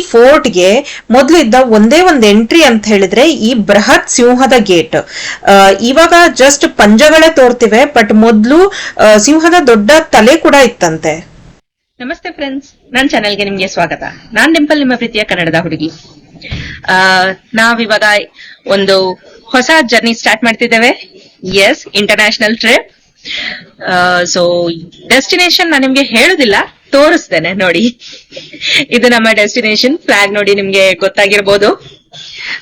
ಫೋರ್ಟ್ಗೆ ಮೊದಲು ಇದ್ದ ಒಂದೇ ಒಂದು ಎಂಟ್ರಿ ಅಂತ ಹೇಳಿದ್ರೆ ಈ ಬೃಹತ್ ಸಿಂಹದ ಗೇಟ್ ಇವಾಗ ಜಸ್ಟ್ ಪಂಜಗಳೇ ತೋರ್ತಿವೆ ಬಟ್ ಮೊದಲು ಸಿಂಹದ ದೊಡ್ಡ ತಲೆ ಕೂಡ ಇತ್ತಂತೆ. ನಮಸ್ತೆ ಫ್ರೆಂಡ್ಸ್ ನನ್ನ ಚಾನೆಲ್ಗೆ ನಿಮ್ಗೆ ಸ್ವಾಗತ. ನಾನ್ ಡಿಂಪಲ್ ನಿಮ್ಮ ಪ್ರೀತಿಯ ಕನ್ನಡದ ಹುಡುಗಿ. ಆ, ನಾವಿವಾಗ ಒಂದು ಹೊಸ ಜರ್ನಿ ಸ್ಟಾರ್ಟ್ ಮಾಡ್ತಿದ್ದೇವೆ. Yes international trip so destination ನಾನು ನಿಮ್ಗೆ ಹೇಳುದಿಲ್ಲ, ತೋರಿಸ್ತೇನೆ ನೋಡಿ. ಇದು ನಮ್ಮ ಡೆಸ್ಟಿನೇಷನ್ ಫ್ಲಾಗ್ ನೋಡಿ ನಿಮ್ಗೆ ಗೊತ್ತಾಗಿರ್ಬೋದು.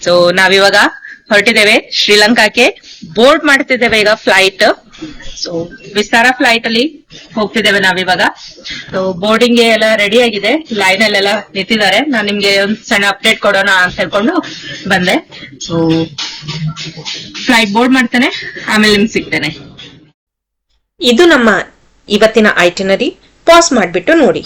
ಸೊ ನಾವಿವಾಗ ಹೊರಟಿದ್ದೇವೆ ಶ್ರೀಲಂಕಾಕ್ಕೆ. ಬೋರ್ಡ್ ಮಾಡ್ತಿದ್ದೇವೆ ಈಗ ಫ್ಲೈಟ್ ಸೊ ವಿಸ್ತಾರ ಫ್ಲೈಟ್ ಅಲ್ಲಿ ಹೋಗ್ತಿದ್ದೇವೆ ನಾವಿವಾಗ. ಸೊ ಬೋರ್ಡಿಂಗ್ ಎಲ್ಲ ರೆಡಿ ಆಗಿದೆ. ಲೈನ್ ಅಲ್ಲೆಲ್ಲ ನಿಂತಿದ್ದಾರೆ. ನಾನ್ ನಿಮ್ಗೆ ಒಂದ್ ಸಣ್ಣ ಅಪ್ಡೇಟ್ ಕೊಡೋಣ ಅಂತ ಹೇಳ್ಕೊಂಡು ಬಂದೆ. ಸೊ ಫ್ಲೈಟ್ ಬೋರ್ಡ್ ಮಾಡ್ತೇನೆ, ಆಮೇಲೆ ನಿಮ್ಗೆ ಸಿಗ್ತೇನೆ. ಇದು ನಮ್ಮ ಇವತ್ತಿನ ಐಟಿನರಿ ಪಾಸ್ ಮಾಡಿಬಿಟ್ಟು ನೋಡಿ.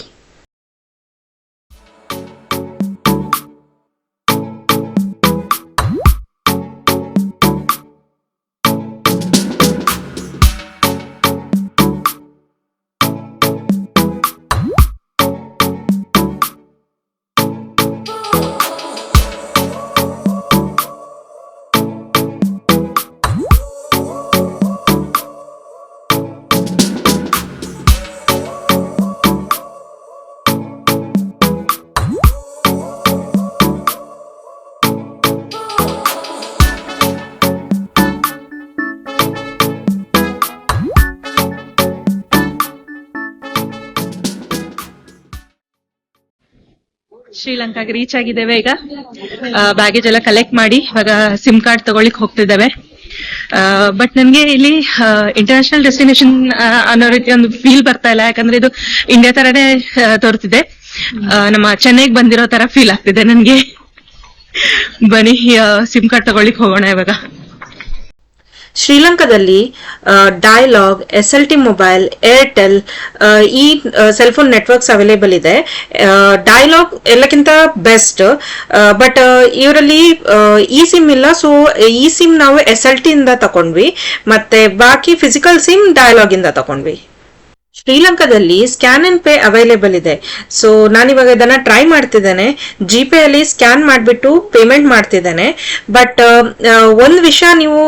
ಶ್ರೀಲಂಕಾಗೆ ರೀಚ್ ಆಗಿದ್ದೇವೆ ಈಗ. ಬ್ಯಾಗೇಜ್ ಎಲ್ಲ ಕಲೆಕ್ಟ್ ಮಾಡಿ ಇವಾಗ ಸಿಮ್ ಕಾರ್ಡ್ ತಗೊಳ್ಳಿಕ್ ಹೋಗ್ತಿದ್ದೇವೆ. ಬಟ್ ನನ್ಗೆ ಇಲ್ಲಿ ಇಂಟರ್ನ್ಯಾಷನಲ್ ಡೆಸ್ಟಿನೇಷನ್ ಅನ್ನೋ ರೀತಿ ಒಂದು ಫೀಲ್ ಬರ್ತಾ ಇಲ್ಲ. ಯಾಕಂದ್ರೆ ಇದು ಇಂಡಿಯಾ ತರನೇ ತೋರ್ತಿದೆ. ನಮ್ಮ ಚೆನ್ನೈಗೆ ಬಂದಿರೋ ತರ ಫೀಲ್ ಆಗ್ತಿದೆ ನನ್ಗೆ. ಬನ್ನಿ ಸಿಮ್ ಕಾರ್ಡ್ ತಗೊಳ್ಳಿಕ್ ಹೋಗೋಣ ಇವಾಗ. ಶ್ರೀಲಂಕಾದಲ್ಲಿ Dialog S L T mobile Airtel ಈ ಸೆಲ್ಫೋನ್ ನೆಟ್ವರ್ಕ್ಸ್ ಅವೈಲೇಬಲ್ ಇದೆ. ಡೈಲಾಗ್ ಎಲ್ಲಕ್ಕಿಂತ ಬೆಸ್ಟ್ ಬಟ್ ಇವರಲ್ಲಿ ಇ ಸಿಮ್ ಇಲ್ಲ. ಸೊ ಈ ಸಿಮ್ ನಾವು ಎಸ್ ಎಲ್ ಟಿ ಇಂದ ತಗೊಂಡ್ವಿ ಮತ್ತೆ ಬಾಕಿ ಫಿಸಿಕಲ್ ಸಿಮ್ ಡೈಲಾಗ್ ಇಂದ ತಗೊಂಡ್ವಿ ಶ್ರೀಲಂಕಾದಲ್ಲಿ ಸ್ಕ್ಯಾನ್ ಅಂಡ್ ಪೇ ಅವೈಲೇಬಲ್ ಇದೆ. ಸೊ ನಾನಿವಾಗ ಇದನ್ನ ಟ್ರೈ ಮಾಡ್ತಿದ್ದೇನೆ. ಜಿಪೇ ಅಲ್ಲಿ ಸ್ಕ್ಯಾನ್ ಮಾಡಿಬಿಟ್ಟು ಪೇಮೆಂಟ್ ಮಾಡ್ತಿದ್ದೇನೆ. ಬಟ್ ಒಂದು ವಿಷಯ ನೀವು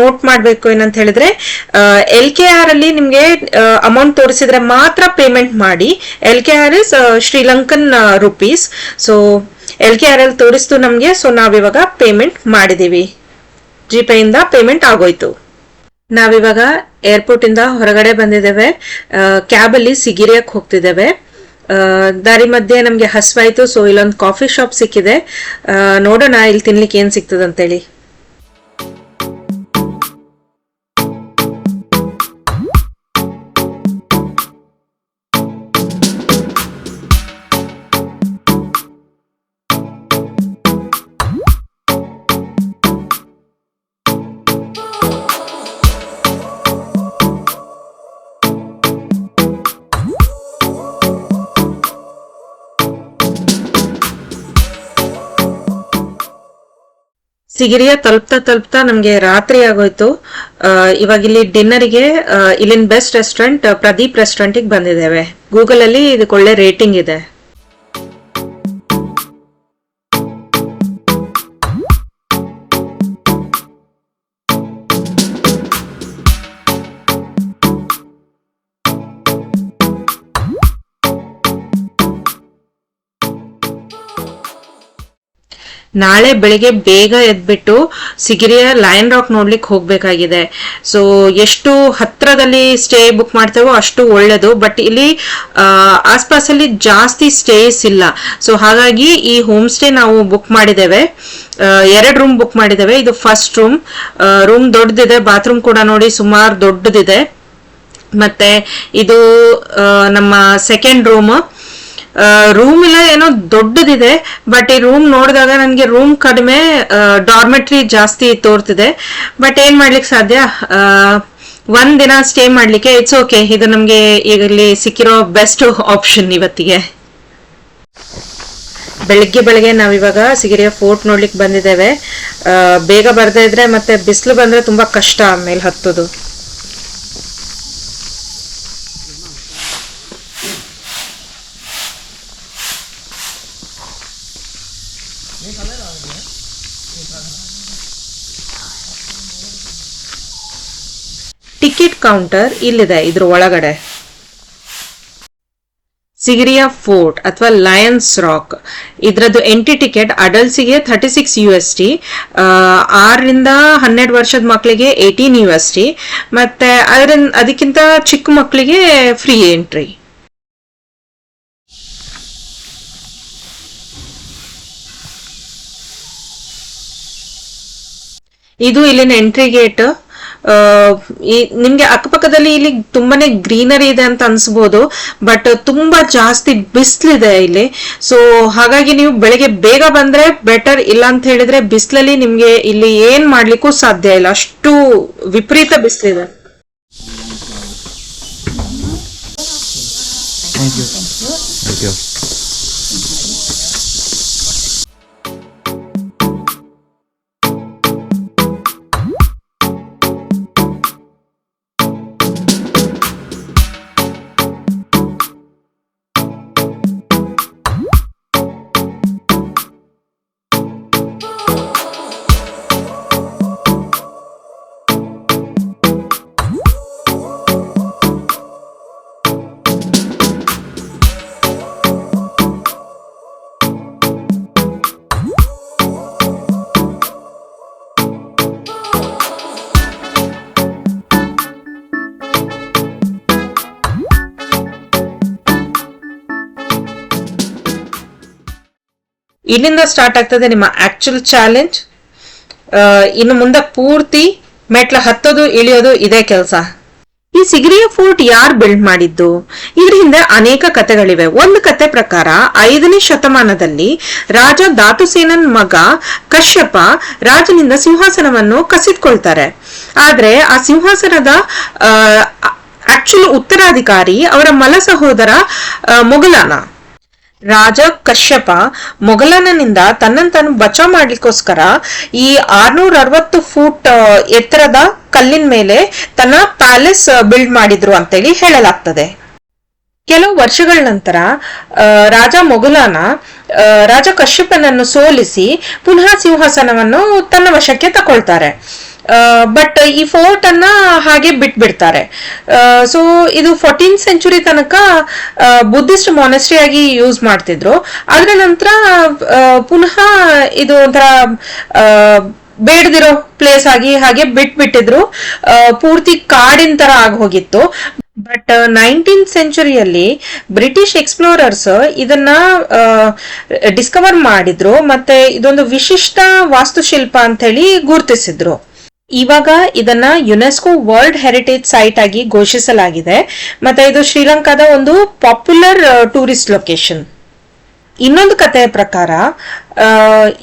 ನೋಟ್ ಮಾಡಬೇಕು ಏನಂತ ಹೇಳಿದ್ರೆ ಎಲ್ ಕೆ ಆರ್ ಅಲ್ಲಿ ನಿಮಗೆ ಅಮೌಂಟ್ ತೋರಿಸಿದ್ರೆ ಮಾತ್ರ ಪೇಮೆಂಟ್ ಮಾಡಿ. L K R is Sri Lankan rupees so L K R ಅಲ್ಲಿ ತೋರಿಸ್ತು ನಮಗೆ. ಸೊ ನಾವಿವಾಗ ಪೇಮೆಂಟ್ ಮಾಡಿದೀವಿ ಜಿಪೇ ಇಂದ ಪೇಮೆಂಟ್ ಆಗೋಯ್ತು. ನಾವಿವಾಗ ಏರ್ಪೋರ್ಟ್ ಇಂದ ಹೊರಗಡೆ ಬಂದಿದ್ದೇವೆ. ಕ್ಯಾಬ್ ಅಲ್ಲಿ ಸಿಗಿರಿಯಕ್ಕೆ ಹೋಗ್ತಿದ್ದೇವೆ. ದಾರಿ ಮಧ್ಯೆ ನಮ್ಗೆ ಹಸ್ವಾಯ್ತು ಸೊ ಇಲ್ಲೊಂದು ಕಾಫಿ ಶಾಪ್ ಸಿಕ್ಕಿದೆ. ನೋಡೋಣ, ಇಲ್ಲಿ ತಿನ್ಲಿಕ್ಕೆ ಏನ್ ಸಿಗ್ತದಂತೇಳಿ. ಸಿಗಿರಿಯ ತಲುಪ್ತಾ ತಲುಪ್ತಾ ನಮ್ಗೆ ರಾತ್ರಿ ಆಗೋಯ್ತು. ಇವಾಗ ಇಲ್ಲಿ ಡಿನ್ನರ್ಗೆ ಇಲ್ಲಿನ ಬೆಸ್ಟ್ ರೆಸ್ಟೋರೆಂಟ್ ಪ್ರದೀಪ್ ರೆಸ್ಟೋರೆಂಟಿಗೆ ಬಂದಿದ್ದೇವೆ. ಗೂಗಲ್ ಅಲ್ಲಿ ಇದಕ್ಕೆ ಒಳ್ಳೆ ರೇಟಿಂಗ್ ಇದೆ. ನಾಳೆ ಬೆಳಿಗ್ಗೆ ಬೇಗ ಎದ್ಬಿಟ್ಟು ಸಿಗಿರಿಯ ಲಯನ್ ರಾಕ್ ನೋಡ್ಲಿಕ್ಕೆ ಹೋಗ್ಬೇಕಾಗಿದೆ. ಸೊ ಎಷ್ಟು ಹತ್ರದಲ್ಲಿ ಸ್ಟೇ ಬುಕ್ ಮಾಡ್ತೇವೋ ಅಷ್ಟು ಒಳ್ಳೇದು. ಬಟ್ ಇಲ್ಲಿ ಆಸ್ಪಾಸಲ್ಲಿ ಜಾಸ್ತಿ ಸ್ಟೇಸ್ ಇಲ್ಲ. ಸೊ ಹಾಗಾಗಿ ಈ ಹೋಮ್ ಸ್ಟೇ ನಾವು ಬುಕ್ ಮಾಡಿದ್ದೇವೆ. ಎರಡು ರೂಮ್ ಬುಕ್ ಮಾಡಿದ್ದೇವೆ. ಇದು ಫಸ್ಟ್ ರೂಮ್ ರೂಮ್ ದೊಡ್ಡದಿದೆ. ಬಾತ್ರೂಮ್ ಕೂಡ ನೋಡಿ ಸುಮಾರು ದೊಡ್ಡದಿದೆ. ಮತ್ತೆ ಇದು ನಮ್ಮ ಸೆಕೆಂಡ್ ರೂಮ್ ರೂಮ್ ಇಲ್ಲ, ಏನೋ ದೊಡ್ಡದಿದೆ ಬಟ್ ಈ ರೂಮ್ ನೋಡಿದಾಗ ನನಗೆ ರೂಮ್ ಕಡಿಮೆ ಡಾರ್ಮೆಟ್ರಿ ಜಾಸ್ತಿ ತೋರ್ತಿದೆ. ಬಟ್ ಏನ್ ಮಾಡ್ಲಿಕ್ಕೆ ಸಾಧ್ಯ? ಒಂದ್ ದಿನ ಸ್ಟೇ ಮಾಡ್ಲಿಕ್ಕೆ ಇಟ್ಸ್ ಓಕೆ ಇದು ನಮ್ಗೆ ಈಗ ಇಲ್ಲಿ ಸಿಕ್ಕಿರೋ ಬೆಸ್ಟ್ ಆಪ್ಷನ್ ಇವತ್ತಿಗೆ. ಬೆಳಿಗ್ಗೆ ಬೆಳಗ್ಗೆ ನಾವಿವಾಗ ಸಿಗಿರಿಯ ಫೋರ್ಟ್ ನೋಡ್ಲಿಕ್ಕೆ ಬಂದಿದ್ದೇವೆ. ಬೇಗ ಬರ್ದೇ ಇದ್ರೆ ಮತ್ತೆ ಬಿಸಿಲು ಬಂದ್ರೆ ತುಂಬಾ ಕಷ್ಟ ಮೇಲೆ ಹತ್ತೋದು ಟಿಕೆಟ್ ಕೌಂಟರ್ ಇಲ್ಲಿದೆ, ಇದ್ರ ಒಳಗಡೆ. ಸಿಗಿರಿಯಾ ಫೋರ್ಟ್ ಅಥವಾ ಲಯನ್ಸ್ ರಾಕ್. ಇದರದ್ದು entry ticket ಅಡಲ್ಟ್ಸಿಗೆ thirty six U S D ಆರರಿಂದ ಹನ್ನೆರಡು ವರ್ಷದ ಮಕ್ಕಳಿಗೆ ಏಯ್ಟೀನ್ ಯು ಎಸ್ ಟಿ, ಮತ್ತೆ ಅದರ ಅದಕ್ಕಿಂತ ಚಿಕ್ಕ ಮಕ್ಕಳಿಗೆ ಫ್ರೀ ಎಂಟ್ರಿ. ಇದು ಇಲ್ಲಿನ ಎಂಟ್ರಿ ಗೇಟ್. ನಿಮ್ಗೆ ಅಕ್ಕಪಕ್ಕದಲ್ಲಿ ಇಲ್ಲಿ ತುಂಬಾನೇ ಗ್ರೀನರಿ ಇದೆ ಅಂತ ಅನ್ಸ್ಬೋದು, ಬಟ್ ತುಂಬಾ ಜಾಸ್ತಿ ಬಿಸಿಲಿದೆ ಇಲ್ಲಿ. ಸೊ ಹಾಗಾಗಿ ನೀವು ಬೆಳಗ್ಗೆ ಬೇಗ ಬಂದ್ರೆ ಬೆಟರ್ ಇಲ್ಲ ಅಂತ ಹೇಳಿದ್ರೆ ಬಿಸಿಲಲ್ಲಿ ನಿಮ್ಗೆ ಇಲ್ಲಿ ಏನ್ ಮಾಡ್ಲಿಕ್ಕೂ ಸಾಧ್ಯ ಇಲ್ಲ. ಅಷ್ಟು ವಿಪರೀತ ಬಿಸಿಲಿದೆ. ಇಲ್ಲಿಂದ ಸ್ಟಾರ್ಟ್ ಆಗ್ತದೆ ನಿಮ್ಮ ಆಕ್ಚುಲ್ ಚಾಲೆಂಜ್ ಇನ್ನು ಮುಂದೆ ಪೂರ್ತಿ ಮೆಟ್ಲ ಹತ್ತೋದು, ಇಳಿಯೋದು ಇದೇ ಕೆಲಸ. ಈ ಸಿಗರಿಯ ಫೋರ್ಟ್ ಯಾರು ಬಿಲ್ಡ್ ಮಾಡಿದ್ದು? ಇದ್ರ ಹಿಂದೆ ಅನೇಕ ಕಥೆಗಳಿವೆ. ಒಂದು ಕತೆ ಪ್ರಕಾರ, ಐದನೇ ಶತಮಾನದಲ್ಲಿ ರಾಜ ಧಾತುಸೇನನ್ ಮಗ ಕಶ್ಯಪ ರಾಜನಿಂದ ಸಿಂಹಾಸನವನ್ನು ಕಸಿದ್ಕೊಳ್ತಾರೆ. ಆದ್ರೆ ಆ ಸಿಂಹಾಸನದ ಆಕ್ಚುಲ್ ಉತ್ತರಾಧಿಕಾರಿ ಅವರ ಮಲ ಸಹೋದರ ಮೊಘಲನ. ರಾಜ ಕಶ್ಯಪ ಮೊಘಲನನಿಂದ ತನ್ನಂತನ್ನು ತಾನು ಬಚಾವ್ ಮಾಡ್ಲಿಕ್ಕೋಸ್ಕರ ಈ ಆರ್ನೂರ ಅರವತ್ತು ಫೂಟ್ ಎತ್ತರದ ಕಲ್ಲಿನ ಮೇಲೆ ತನ್ನ ಪ್ಯಾಲೇಸ್ ಬಿಲ್ಡ್ ಮಾಡಿದ್ರು ಅಂತೇಳಿ ಹೇಳಲಾಗ್ತದೆ. ಕೆಲವು ವರ್ಷಗಳ ನಂತರ ರಾಜ ಮೊಘಲನ ರಾಜ ಕಶ್ಯಪನನ್ನು ಸೋಲಿಸಿ ಪುನಃ ಸಿಂಹಾಸನವನ್ನು ತನ್ನ ವಶಕ್ಕೆ ತಕೊಳ್ತಾರೆ ಬಟ್ ಈ ಫೋರ್ಟ್ ಅನ್ನ ಹಾಗೆ ಬಿಟ್ಬಿಡ್ತಾರೆ. ಸೊ ಇದು ಫೋರ್ಟೀನ್ ಸೆಂಚುರಿ ತನಕ ಬುದ್ಧಿಸ್ಟ್ ಮೊನೆಸ್ಟ್ರಿ ಆಗಿ ಯೂಸ್ ಮಾಡ್ತಿದ್ರು. ಅದರ ನಂತರ ಪುನಃ ಇದು ಒಂಥರ ಬೇಡದಿರೋ ಪ್ಲೇಸ್ ಆಗಿ ಹಾಗೆ ಬಿಟ್ಬಿಟ್ಟಿದ್ರು. ಪೂರ್ತಿ ಕಾಡಿನ ತರ ಆಗಿ ಹೋಗಿತ್ತು. ಬಟ್ ನೈನ್ಟೀನ್ ಸೆಂಚುರಿಯಲ್ಲಿ ಬ್ರಿಟಿಷ್ ಎಕ್ಸ್ಪ್ಲೋರರ್ಸ್ ಇದನ್ನ ಡಿಸ್ಕವರ್ ಮಾಡಿದ್ರು. ಮತ್ತೆ ಇದೊಂದು ವಿಶಿಷ್ಟ ವಾಸ್ತುಶಿಲ್ಪ ಅಂತ ಹೇಳಿ ಗುರುತಿಸಿದ್ರು. ಇವಾಗ ಇದನ್ನ ಯುನೆಸ್ಕೋ ವರ್ಲ್ಡ್ ಹೆರಿಟೇಜ್ ಸೈಟ್ ಆಗಿ ಘೋಷಿಸಲಾಗಿದೆ. ಮತ್ತೆ ಇದು ಶ್ರೀಲಂಕಾದ ಒಂದು ಪಾಪ್ಯುಲರ್ ಟೂರಿಸ್ಟ್ ಲೊಕೇಶನ್. ಇನ್ನೊಂದು ಕಥೆಯ ಪ್ರಕಾರ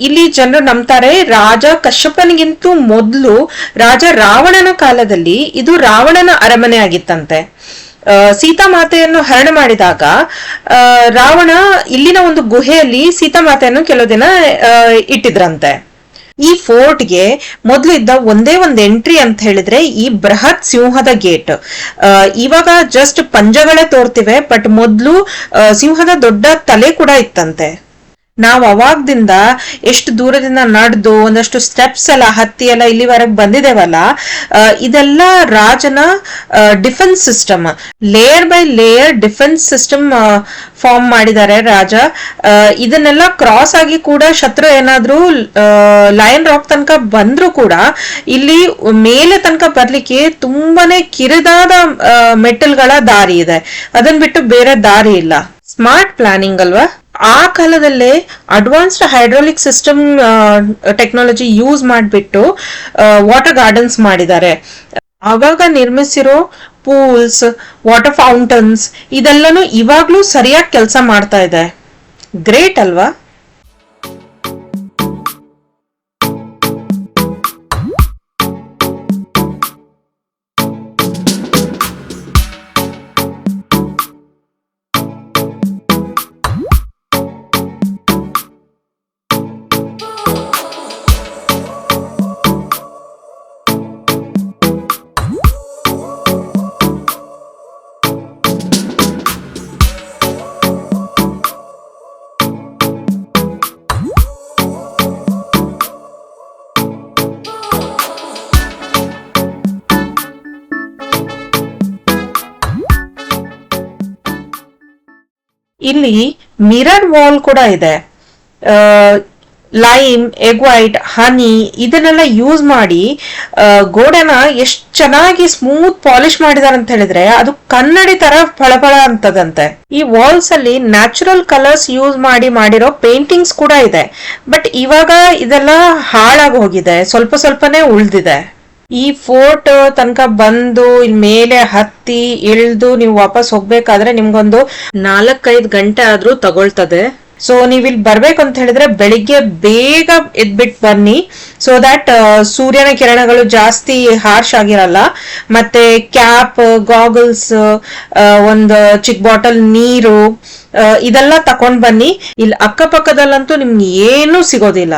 ಇಲ್ಲಿ ಜನರು ನಂಬ್ತಾರೆ ರಾಜ ಕಶ್ಯಪನಿಗಿಂತೂ ಮೊದಲು ರಾಜ ರಾವಣನ ಕಾಲದಲ್ಲಿ ಇದು ರಾವಣನ ಅರಮನೆ ಆಗಿತ್ತಂತೆ. ಸೀತಾ ಮಾತೆಯನ್ನು ಹರಣ ಮಾಡಿದಾಗ ರಾವಣ ಇಲ್ಲಿನ ಒಂದು ಗುಹೆಯಲ್ಲಿ ಸೀತಾಮಾತೆಯನ್ನು ಕೆಲವು ದಿನ ಇಟ್ಟಿದ್ರಂತೆ. ಈ ಫೋರ್ಟ್ಗೆ ಮೊದಲು ಇದ್ದ ಒಂದೇ ಒಂದು ಎಂಟ್ರಿ ಅಂತ ಹೇಳಿದ್ರೆ ಈ ಬೃಹತ್ ಸಿಂಹದ ಗೇಟ್ ಇವಾಗ ಜಸ್ಟ್ ಪಂಜಗಳೇ ತೋರ್ತಿವೆ ಬಟ್ ಮೊದಲು ಸಿಂಹದ ದೊಡ್ಡ ತಲೆ ಕೂಡ ಇತ್ತಂತೆ. ನಾವು ಅವಾಗ್ದಿಂದ ಎಷ್ಟು ದೂರದಿಂದ ನಡೆದು, ಒಂದಷ್ಟು ಸ್ಟೆಪ್ಸ್ ಎಲ್ಲ, ಹತ್ತಿ ಎಲ್ಲ ಇಲ್ಲಿವರೆಗೆ ಬಂದಿದ್ದೇವಲ್ಲ ಇದೆಲ್ಲ ರಾಜನ defence system layer by layer defence system form ಮಾಡಿದ್ದಾರೆ ರಾಜ. ಇದನ್ನೆಲ್ಲ ಕ್ರಾಸ್ ಆಗಿ ಕೂಡ ಶತ್ರು ಏನಾದ್ರೂ ಲಯನ್ ರಾಕ್ ತನಕ ಬಂದ್ರು ಕೂಡ ಇಲ್ಲಿ ಮೇಲೆ ತನಕ ಬರ್ಲಿಕ್ಕೆ ತುಂಬಾನೇ ಕಿರಿದಾದ ಮೆಟಲ್ಗಳ ದಾರಿ ಇದೆ. ಅದನ್ ಬಿಟ್ಟು ಬೇರೆ ದಾರಿ ಇಲ್ಲ. ಸ್ಮಾರ್ಟ್ ಪ್ಲಾನಿಂಗ್ ಅಲ್ವಾ? ಆ ಕಾಲದಲ್ಲೇ advanced hydraulic system technology use ಮಾಡಿಬಿಟ್ಟು ವಾಟರ್ ಗಾರ್ಡನ್ಸ್ ಮಾಡಿದ್ದಾರೆ. ಆವಾಗ ನಿರ್ಮಿಸಿರೋ ಪೂಲ್ಸ್ ವಾಟರ್ ಫೌಂಟನ್ಸ್ ಇದೆಲ್ಲನೂ ಇವಾಗಲೂ ಸರಿಯಾಗಿ ಕೆಲಸ ಮಾಡ್ತಾ ಇದೆ. ಗ್ರೇಟ್ ಅಲ್ವಾ? ಇಲ್ಲಿ ಮಿರರ್ ವಾಲ್ ಕೂಡ ಇದೆ. ಲೈಮ್, ಎಗ್ ವೈಟ್, ಹನಿ ಇದನ್ನೆಲ್ಲ ಯೂಸ್ ಮಾಡಿ ಗೋಡೆನ ಎಷ್ಟು ಚೆನ್ನಾಗಿ ಸ್ಮೂತ್ ಪಾಲಿಶ್ ಮಾಡಿದಾರೆ ಅಂತ ಹೇಳಿದ್ರೆ ಅದು ಕನ್ನಡಿ ತರ ಫಳಫಳ ಅಂತದಂತೆ. ಈ ವಾಲ್ಸ್ ಅಲ್ಲಿ ನ್ಯಾಚುರಲ್ ಕಲರ್ಸ್ ಯೂಸ್ ಮಾಡಿ ಮಾಡಿರೋ ಪೇಂಟಿಂಗ್ಸ್ ಕೂಡ ಇದೆ. ಬಟ್ ಇವಾಗ ಇದೆಲ್ಲ ಹಾಳಾಗಿ ಹೋಗಿದೆ. ಸ್ವಲ್ಪ ಸ್ವಲ್ಪನೇ ಉಳ್ದಿದೆ. ಈ ಫೋರ್ಟ್ ತನಕ ಬಂದು ಮೇಲೆ ಹತ್ತಿ ಇಳ್ದು ನೀವು ವಾಪಸ್ ಹೋಗ್ಬೇಕಾದ್ರೆ ನಿಮ್ಗೊಂದು ನಾಲ್ಕೈದು ಗಂಟೆ ಆದ್ರೂ ತಗೊಳ್ತದೆ. ಸೊ ನೀವ್ ಇಲ್ಲಿ ಬರ್ಬೇಕು ಅಂತ ಹೇಳಿದ್ರೆ ಬೆಳಿಗ್ಗೆ ಬೇಗ ಎದ್ಬಿಟ್ ಬನ್ನಿ. ಸೊ ದಟ್ ಸೂರ್ಯನ ಕಿರಣಗಳು ಜಾಸ್ತಿ ಹಾರ್ಶ್ ಆಗಿರಲ್ಲ. ಮತ್ತೆ ಕ್ಯಾಪ್ ಗಾಗಲ್ಸ್ ಒಂದು ಚಿಕ್ಕ ಬಾಟಲ್ ನೀರು ಇದೆಲ್ಲ ತಕೊಂಡ್ ಬನ್ನಿ. ಇಲ್ಲಿ ಅಕ್ಕಪಕ್ಕದಲ್ಲಂತೂ ನಿಮ್ಗೆ ಏನೂ ಸಿಗೋದಿಲ್ಲ.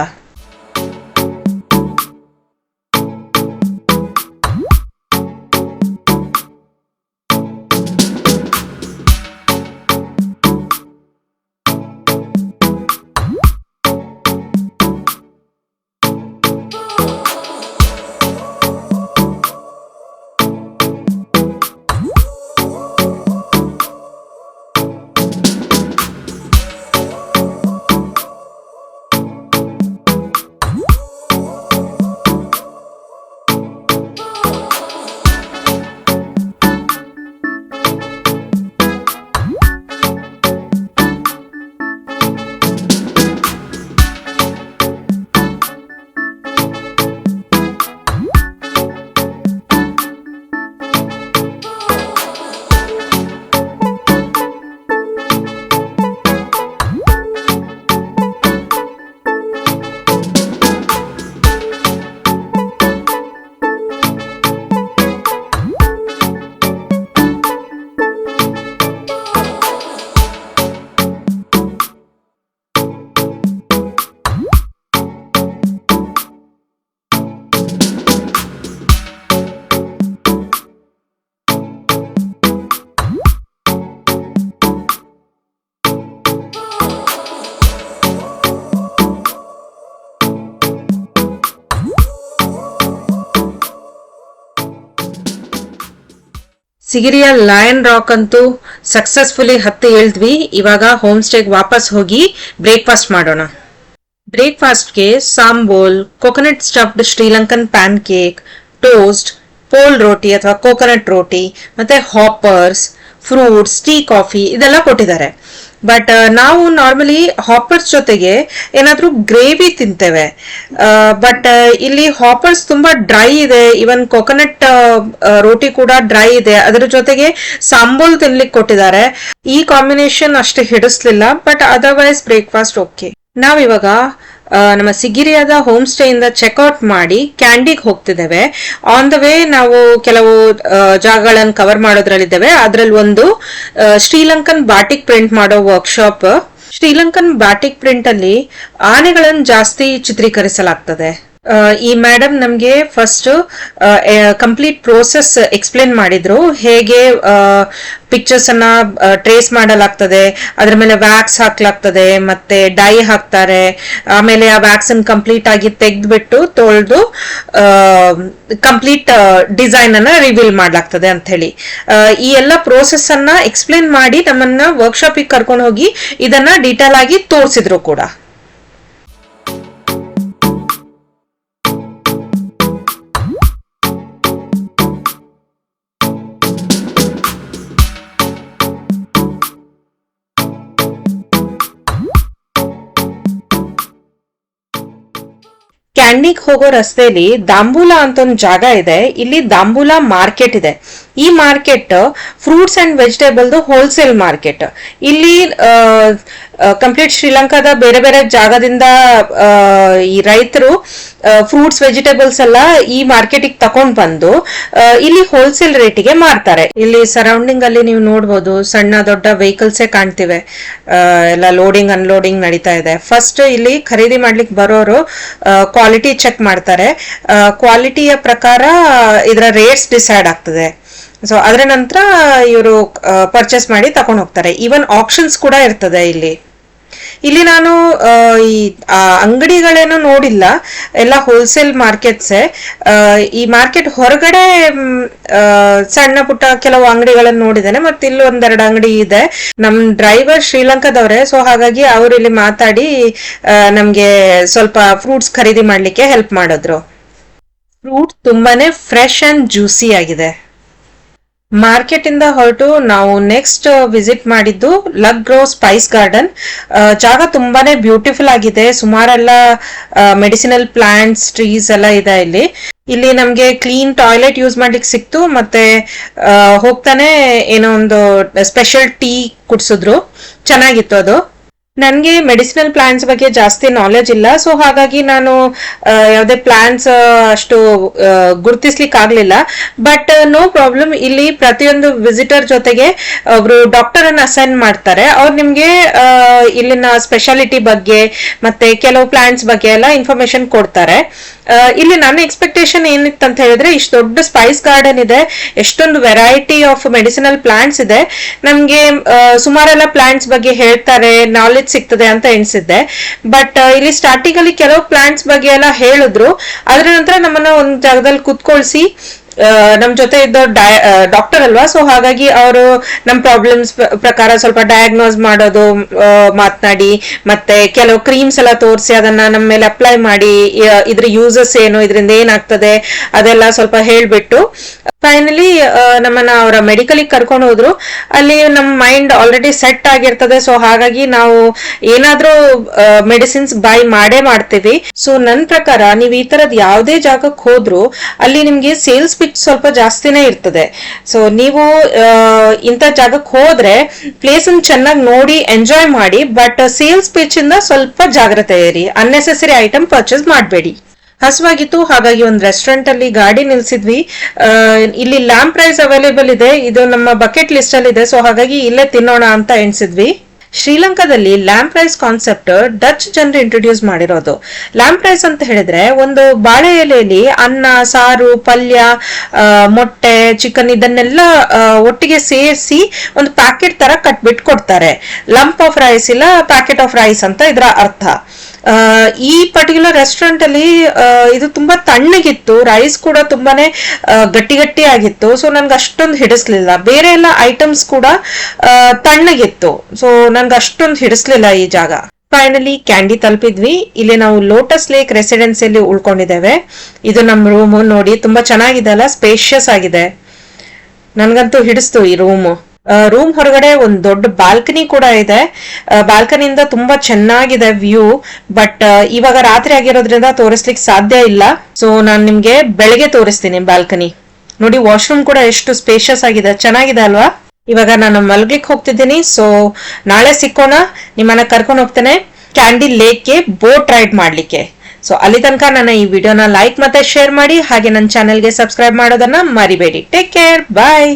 ಸಿಗಿರಿಯ ಲಯನ್ ರಾಕ್ ಅಂತೂ ಸಕ್ಸಸ್ಫುಲಿ ಹತ್ತು ಹೇಳಿದ್ವಿ. ಇವಾಗ ಹೋಮ್ ಸ್ಟೇಗೆ ವಾಪಸ್ ಹೋಗಿ ಬ್ರೇಕ್ಫಾಸ್ಟ್ ಮಾಡೋಣ. ಬ್ರೇಕ್ಫಾಸ್ಟ್ಗೆ sambol coconut stuffed Sri Lankan pancake toast pol roti ಅಥವಾ ಕೋಕೋನಟ್ ರೋಟಿ, ಮತ್ತೆ ಹಾಪರ್ಸ್ ಫ್ರೂಟ್ಸ್ ಟೀ ಕಾಫಿ ಇದೆಲ್ಲ ಕೊಟ್ಟಿದ್ದಾರೆ. ಬಟ್ ನಾವು ನಾರ್ಮಲಿ ಹಾಪರ್ಸ್ ಜೊತೆಗೆ ಏನಾದ್ರೂ ಗ್ರೇವಿ ತಿಂತೇವೆ. ಬಟ್ ಇಲ್ಲಿ ಹಾಪರ್ಸ್ ತುಂಬಾ ಡ್ರೈ ಇದೆ. ಇವನ್ ಕೊಕೊನಟ್ ರೋಟಿ ಕೂಡ ಡ್ರೈ ಇದೆ. ಅದರ ಜೊತೆಗೆ ಸಾಂಬೋಲ್ ತಿನ್ಲಿಕ್ಕೆ ಕೊಟ್ಟಿದ್ದಾರೆ. ಈ ಕಾಂಬಿನೇಷನ್ ಅಷ್ಟು ಹಿಡಿಸ್ಲಿಲ್ಲ. ಬಟ್ ಅದರ್ವೈಸ್ ಬ್ರೇಕ್ಫಾಸ್ಟ್ ಓಕೆ ನಾವಿವಾಗ ನಮ್ಮ ಸಿಗಿರಿಯಾದ ಹೋಮ್ ಸ್ಟೇ ಇಂದ ಚೆಕ್ಔಟ್ ಮಾಡಿ ಕ್ಯಾಂಡಿಗೆ ಹೋಗ್ತಿದ್ದೇವೆ. ಆನ್ ದ ವೇ ನಾವು ಕೆಲವು ಜಾಗಗಳನ್ನು ಕವರ್ ಮಾಡೋದ್ರಲ್ಲಿದ್ದೇವೆ. ಅದ್ರಲ್ಲಿ ಒಂದು ಶ್ರೀಲಂಕನ್ ಬಾಟಿಕ್ ಪ್ರಿಂಟ್ ಮಾಡೋ workshop Sri Lankan batik print ಅಲ್ಲಿ ಆನೆಗಳನ್ನು ಜಾಸ್ತಿ ಚಿತ್ರೀಕರಿಸಲಾಗ್ತದೆ. ಈ ಮೇಡಮ್ ನಮ್ಗೆ ಫಸ್ಟ್ ಕಂಪ್ಲೀಟ್ ಪ್ರೋಸೆಸ್ ಎಕ್ಸ್ಪ್ಲೇನ್ ಮಾಡಿದ್ರು. ಹೇಗೆ ಪಿಕ್ಚರ್ಸ್ ಅನ್ನ ಟ್ರೇಸ್ ಮಾಡಲಾಗ್ತದೆ, ಅದ್ರ ಮೇಲೆ ವ್ಯಾಕ್ಸ್ ಹಾಕ್ಲಾಗ್ತದೆ, ಮತ್ತೆ ಡೈ ಹಾಕ್ತಾರೆ, ಆಮೇಲೆ ಆ ವ್ಯಾಕ್ಸ್ ಅನ್ನು ಕಂಪ್ಲೀಟ್ ಆಗಿ ತೆಗೆದ್ಬಿಟ್ಟು ತೊಳೆದು ಕಂಪ್ಲೀಟ್ ಡಿಸೈನ್ ಅನ್ನ ರಿವೀಲ್ ಮಾಡ್ಲಾಗ್ತದೆ ಅಂತ ಹೇಳಿ ಈ ಎಲ್ಲ ಪ್ರೋಸೆಸ್ ಅನ್ನ ಎಕ್ಸ್ಪ್ಲೇನ್ ಮಾಡಿ ನಮ್ಮನ್ನ ವರ್ಕ್ಶಾಪಿಗೆ ಕರ್ಕೊಂಡು ಹೋಗಿ ಇದನ್ನ ಡೀಟೇಲ್ ಆಗಿ ತೋರಿಸಿದ್ರು ಕೂಡ. ಕ್ಯಾಂಡಿಗ್ ಹೋಗೋ ರಸ್ತೆಯಲ್ಲಿ ದಾಂಬೂಲ ಅಂತ ಒಂದು ಜಾಗ ಇದೆ. ಇಲ್ಲಿ ದಾಂಬೂಲ ಮಾರ್ಕೆಟ್ ಇದೆ. ಈ ಮಾರ್ಕೆಟ್ ಫ್ರೂಟ್ಸ್ ಅಂಡ್ ವೆಜಿಟೇಬಲ್ದು ಹೋಲ್ಸೇಲ್ ಮಾರ್ಕೆಟ್. ಇಲ್ಲಿ ಕಂಪ್ಲೀಟ್ ಶ್ರೀಲಂಕಾದ ಬೇರೆ ಬೇರೆ ಜಾಗದಿಂದ ಈ ರೈತರು ಫ್ರೂಟ್ಸ್ ವೆಜಿಟೇಬಲ್ಸ್ ಎಲ್ಲ ಈ ಮಾರ್ಕೆಟಿಗೆ ತಕೊಂಡ್ ಬಂದು ಇಲ್ಲಿ ಹೋಲ್ಸೇಲ್ ರೇಟಿಗೆ ಮಾರ್ತಾರೆ. ಇಲ್ಲಿ ಸರೌಂಡಿಂಗ್ ಅಲ್ಲಿ ನೀವು ನೋಡ್ಬೋದು ಸಣ್ಣ ದೊಡ್ಡ ವೆಹಿಕಲ್ಸೇ ಕಾಣ್ತಿವೆ. ಎಲ್ಲ ಲೋಡಿಂಗ್ ಅನ್ಲೋಡಿಂಗ್ ನಡೀತಾ ಇದೆ. ಫಸ್ಟ್ ಇಲ್ಲಿ ಖರೀದಿ ಮಾಡ್ಲಿಕ್ಕೆ ಬರೋರು ಕ್ವಾಲಿಟಿ ಚೆಕ್ ಮಾಡ್ತಾರೆ. ಕ್ವಾಲಿಟಿಯ ಪ್ರಕಾರ ಇದರ ರೇಟ್ಸ್ ಡಿಸೈಡ್ ಆಗ್ತದೆ. ಸೊ ಅದರ ನಂತರ ಇವರು ಪರ್ಚೇಸ್ ಮಾಡಿ ತಗೊಂಡು ಹೋಗ್ತಾರೆ. ಈವನ್ ಆಪ್ಷನ್ಸ್ ಕೂಡ ಇರ್ತದೆ ಇಲ್ಲಿ. ಇಲ್ಲಿ ನಾನು ಈ ಅಂಗಡಿಗಳೇನು ನೋಡಿಲ್ಲ. ಎಲ್ಲ ಹೋಲ್ಸೇಲ್ ಮಾರ್ಕೆಟ್ಸ್ ಈ ಮಾರ್ಕೆಟ್ ಹೊರಗಡೆ ಸಣ್ಣ ಪುಟ್ಟ ಕೆಲವು ಅಂಗಡಿಗಳನ್ನು ನೋಡಿದ್ದೇನೆ. ಮತ್ತೆ ಇಲ್ಲಿ ಒಂದೆರಡು ಅಂಗಡಿ ಇದೆ. ನಮ್ ಡ್ರೈವರ್ ಶ್ರೀಲಂಕಾದವ್ರೆ. ಸೊ ಹಾಗಾಗಿ ಅವ್ರು ಇಲ್ಲಿ ಮಾತಾಡಿ ನಮ್ಗೆ ಸ್ವಲ್ಪ ಫ್ರೂಟ್ಸ್ ಖರೀದಿ ಮಾಡ್ಲಿಕ್ಕೆ ಹೆಲ್ಪ್ ಮಾಡಿದ್ರು. ಫ್ರೂಟ್ ತುಂಬಾನೇ ಫ್ರೆಶ್ ಅಂಡ್ ಜ್ಯೂಸಿ ಆಗಿದೆ. ಮಾರ್ಕೆಟ್ ಇಂದ ಹೊರಟು ನಾವು ನೆಕ್ಸ್ಟ್ ವಿಸಿಟ್ ಮಾಡಿದ್ದು ಲಗ್ ಗ್ರೋ ಸ್ಪೈಸ್ ಗಾರ್ಡನ್ ಜಾಗ ತುಂಬಾನೇ ಬ್ಯೂಟಿಫುಲ್ ಆಗಿದೆ. ಸುಮಾರೆಲ್ಲ ಮೆಡಿಸಿನಲ್ ಪ್ಲಾಂಟ್ಸ್ ಟ್ರೀಸ್ ಎಲ್ಲ ಇದೆ ಇಲ್ಲಿ. ಇಲ್ಲಿ ನಮ್ಗೆ ಕ್ಲೀನ್ ಟಾಯ್ಲೆಟ್ ಯೂಸ್ ಮಾಡ್ಲಿಕ್ಕೆ ಸಿಕ್ತು. ಮತ್ತೆ ಆ, ಹೋಗ್ತಾನೆ ಏನೋ ಒಂದು ಸ್ಪೆಷಲ್ ಟೀ ಕುಡ್ಸಿದ್ರು. ಚೆನ್ನಾಗಿತ್ತು ಅದು. ನನಗೆ ಮೆಡಿಸಿನಲ್ ಪ್ಲಾಂಟ್ಸ್ ಬಗ್ಗೆ ಜಾಸ್ತಿ ನಾಲೆಜ್ ಇಲ್ಲ. ಸೊ ಹಾಗಾಗಿ ನಾನು ಯಾವುದೇ ಪ್ಲಾಂಟ್ಸ್ ಅಷ್ಟು ಗುರುತಿಸ್ಲಿಕ್ಕೆ ಆಗ್ಲಿಲ್ಲ. ಬಟ್ ನೋ ಪ್ರಾಬ್ಲಮ್ ಇಲ್ಲಿ ಪ್ರತಿಯೊಂದು ವಿಸಿಟರ್ ಜೊತೆಗೆ ಒಬ್ರು ಡಾಕ್ಟರ್ ಅನ್ನು ಅಸೈನ್ ಮಾಡ್ತಾರೆ. ಅವ್ರು ನಿಮ್ಗೆ ಇಲ್ಲಿನ ಸ್ಪೆಷಾಲಿಟಿ ಬಗ್ಗೆ ಮತ್ತೆ ಕೆಲವು ಪ್ಲಾಂಟ್ಸ್ ಬಗ್ಗೆ ಎಲ್ಲ ಇನ್ಫಾರ್ಮೇಶನ್ ಕೊಡ್ತಾರೆ. ಇಲ್ಲಿ ನನ್ನ ಎಕ್ಸ್ಪೆಕ್ಟೇಷನ್ ಏನಿತ್ತು ಅಂತ ಹೇಳಿದ್ರೆ, ಇಷ್ಟು ದೊಡ್ಡ ಸ್ಪೈಸ್ ಗಾರ್ಡನ್ ಇದೆ, ಎಷ್ಟೊಂದು ವೆರೈಟಿ ಆಫ್ ಮೆಡಿಸಿನಲ್ ಪ್ಲಾಂಟ್ಸ್ ಇದೆ. ನಮ್ಗೆ ಸುಮಾರೆಲ್ಲ ಪ್ಲಾಂಟ್ಸ್ ಬಗ್ಗೆ ಹೇಳ್ತಾರೆ ನಾಲೆಜ್ ಸಿಗ್ತದೆ ಅಂತ ಎಣಿಸಿದ್ದೆ. ಬಟ್ ಇಲ್ಲಿ ಸ್ಟಾರ್ಟಿಂಗ್ ಅಲ್ಲಿ ಕೆಲವು ಪ್ಲಾಂಟ್ಸ್ ಬಗ್ಗೆ ಎಲ್ಲ ಹೇಳಿದ್ರು. ಅದ್ರ ನಂತರ ನಮ್ಮನ್ನ ಒಂದು ಜಾಗದಲ್ಲಿ ಕುತ್ಕೊಳ್ಸಿ ನಮ್ ಜೊತೆ ಇದ್ದ ಡಾಕ್ಟರ್ ಅಲ್ವಾ? ಸೊ ಹಾಗಾಗಿ ಅವರು ನಮ್ ಪ್ರಾಬ್ಲಮ್ಸ್ ಪ್ರಕಾರ ಸ್ವಲ್ಪ ಡಯಾಗ್ನೋಸ್ ಮಾಡೋದು ಮಾತನಾಡಿ, ಮತ್ತೆ ಕೆಲವು ಕ್ರೀಮ್ಸ್ ಎಲ್ಲ ತೋರಿಸಿ ಅದನ್ನ ನಮ್ಮ ಮೇಲೆ ಅಪ್ಲೈ ಮಾಡಿ ಇದ್ರ ಯೂಸಸ್ ಏನು, ಇದರಿಂದ ಏನಾಗ್ತದೆ ಅದೆಲ್ಲ ಸ್ವಲ್ಪ ಹೇಳ್ಬಿಟ್ಟು ಫೈನಲಿ ನಮ್ಮನ್ನ ಅವರ ಮೆಡಿಕಲಿಗೆ ಕರ್ಕೊಂಡು ಹೋದ್ರು. ಅಲ್ಲಿ ನಮ್ಮ ಮೈಂಡ್ ಆಲ್ರೆಡಿ ಸೆಟ್ ಆಗಿರ್ತದೆ. ಸೊ ಹಾಗಾಗಿ ನಾವು ಏನಾದ್ರೂ ಮೆಡಿಸಿನ್ಸ್ ಬೈ ಮಾಡೇ ಮಾಡ್ತೀವಿ. ಸೊ ನನ್ ಪ್ರಕಾರ ನೀವು ಈ ತರದ್ ಯಾವುದೇ ಜಾಗಕ್ಕೆ ಹೋದ್ರು, ಅಲ್ಲಿ ನಿಮ್ಗೆ ಸೇಲ್ಸ್ ಪಿಚ್ ಸ್ವಲ್ಪ ಜಾಸ್ತಿನೇ ಇರ್ತದೆ. ಸೊ ನೀವು ಇಂಥ ಜಾಗಕ್ಕೆ ಹೋದ್ರೆ ಪ್ಲೇಸ್ ಚೆನ್ನಾಗಿ ನೋಡಿ ಎಂಜಾಯ್ ಮಾಡಿ ಬಟ್ ಸೇಲ್ಸ್ ಪಿಚ್ ಇಂದ ಸ್ವಲ್ಪ ಜಾಗ್ರತೆ ಇರಿ. ಅನ್ನೆಸೆಸರಿ ಐಟಮ್ ಪರ್ಚೇಸ್ ಮಾಡಬೇಡಿ. ಹಸುವಾಗಿತ್ತು. ಹಾಗಾಗಿ ಒಂದು ರೆಸ್ಟೋರೆಂಟ್ ಅಲ್ಲಿ ಗಾಡಿ ನಿಲ್ಸಿದ್ವಿ. ಇಲ್ಲಿ ಲ್ಯಾಂಪ್ ಪ್ರೈಸ್ ಅವೈಲೇಬಲ್ ಇದೆ. ಇದು ನಮ್ಮ ಬಕೆಟ್ ಲಿಸ್ಟ್ ಅಲ್ಲಿ ಇದೆ. ಸೊ ಹಾಗಾಗಿ ಇಲ್ಲೇ ತಿನ್ನೋಣ ಅಂತ ಎಣಿಸಿದ್ವಿ. ಶ್ರೀಲಂಕಾದಲ್ಲಿ ಲ್ಯಾಂಪ್ ರೈಸ್ ಕಾನ್ಸೆಪ್ಟ್ ಡಚ್ ಜನರು ಇಂಟ್ರೊಡ್ಯೂಸ್ ಮಾಡಿರೋದು. ಲ್ಯಾಂಪ್ ರೈಸ್ ಅಂತ ಹೇಳಿದ್ರೆ ಒಂದು ಬಾಳೆ ಎಲೆಯಲ್ಲಿ ಅನ್ನ, ಸಾರು, ಪಲ್ಯ ಮೊಟ್ಟೆ ಚಿಕನ್ ಇದನ್ನೆಲ್ಲ ಒಟ್ಟಿಗೆ ಸೇರಿಸಿ ಒಂದು ಪ್ಯಾಕೆಟ್ ತರ ಕಟ್ಬಿಟ್ಟು ಕೊಡ್ತಾರೆ ಲಂಪ್ ಆಫ್ ರೈಸ್ ಇಲ್ಲ ಪ್ಯಾಕೆಟ್ ಆಫ್ ರೈಸ್ ಅಂತ ಇದರ ಅರ್ಥ. ಈ ಪರ್ಟಿಕ್ಯುಲರ್ ರೆಸ್ಟೋರೆಂಟ್ ಅಲ್ಲಿ ಇದು ತುಂಬಾ ತಣ್ಣಗಿತ್ತು. ರೈಸ್ ಕೂಡ ತುಂಬಾನೇ ಗಟ್ಟಿ ಗಟ್ಟಿ ಆಗಿತ್ತು. ಸೊ ನನ್ಗೆ ಅಷ್ಟೊಂದು ಹಿಡಿಸ್ಲಿಲ್ಲ. ಬೇರೆ ಎಲ್ಲ ಐಟಮ್ಸ್ ಕೂಡ ತಣ್ಣಗಿತ್ತು. ಸೊ ನನ್ಗೆ ಅಷ್ಟೊಂದು ಹಿಡಿಸ್ಲಿಲ್ಲ ಈ ಜಾಗ. ಫೈನಲಿ ಕ್ಯಾಂಡಿ ತಲುಪಿದ್ವಿ. ಇಲ್ಲಿ ನಾವು ಲೋಟಸ್ ಲೇಕ್ ರೆಸಿಡೆನ್ಸಿಯಲ್ಲಿ ಉಳ್ಕೊಂಡಿದ್ದೇವೆ. ಇದು ನಮ್ಮ ರೂಮ್ ನೋಡಿ, ತುಂಬಾ ಚೆನ್ನಾಗಿದೆ ಅಲ್ಲ? ಸ್ಪೇಷಿಯಸ್ ಆಗಿದೆ. ನನ್ಗಂತೂ ಹಿಡಿಸ್ತು ಈ ರೂಮ್ ರೂಮ್ ಹೊರಗಡೆ ಒಂದ್ ದೊಡ್ಡ ಬಾಲ್ಕನಿ ಕೂಡ ಇದೆ. ಬಾಲ್ಕನಿಯಿಂದ ತುಂಬಾ ಚೆನ್ನಾಗಿದೆ ವ್ಯೂ ಬಟ್ ಇವಾಗ ರಾತ್ರಿ ಆಗಿರೋದ್ರಿಂದ ತೋರಿಸ್ಲಿಕ್ಕೆ ಸಾಧ್ಯ ಇಲ್ಲ. ಸೊ ನಾನ್ ನಿಮ್ಗೆ ಬೆಳಿಗ್ಗೆ ತೋರಿಸ್ತೀನಿ ಬಾಲ್ಕನಿ ನೋಡಿ ವಾಶ್ರೂಮ್ ಕೂಡ ಎಷ್ಟು ಸ್ಪೇಷಿಯಸ್ ಆಗಿದೆ, ಚೆನ್ನಾಗಿದೆ ಅಲ್ವಾ? ಇವಾಗ ನಾನು ಮಲ್ಗ್ಲಿಕ್ಕೆ ಹೋಗ್ತಿದ್ದೀನಿ. ಸೊ ನಾಳೆ ಸಿಕ್ಕೋಣ, ನಿಮ್ಮನ್ನ ಕರ್ಕೊಂಡು ಹೋಗ್ತೇನೆ. ಕ್ಯಾಂಡಿ ಲೇಕ್ಗೆ ಬೋಟ್ ರೈಡ್ ಮಾಡ್ಲಿಕ್ಕೆ. ಸೊ ಅಲ್ಲಿ ತನಕ ನನ್ನ ಈ ವಿಡಿಯೋನ ಲೈಕ್ ಮತ್ತೆ ಶೇರ್ ಮಾಡಿ, ಹಾಗೆ ನನ್ನ ಚಾನೆಲ್ಗೆ ಸಬ್ಸ್ಕ್ರೈಬ್ ಮಾಡೋದನ್ನ ಮರಿಬೇಡಿ. Take care bye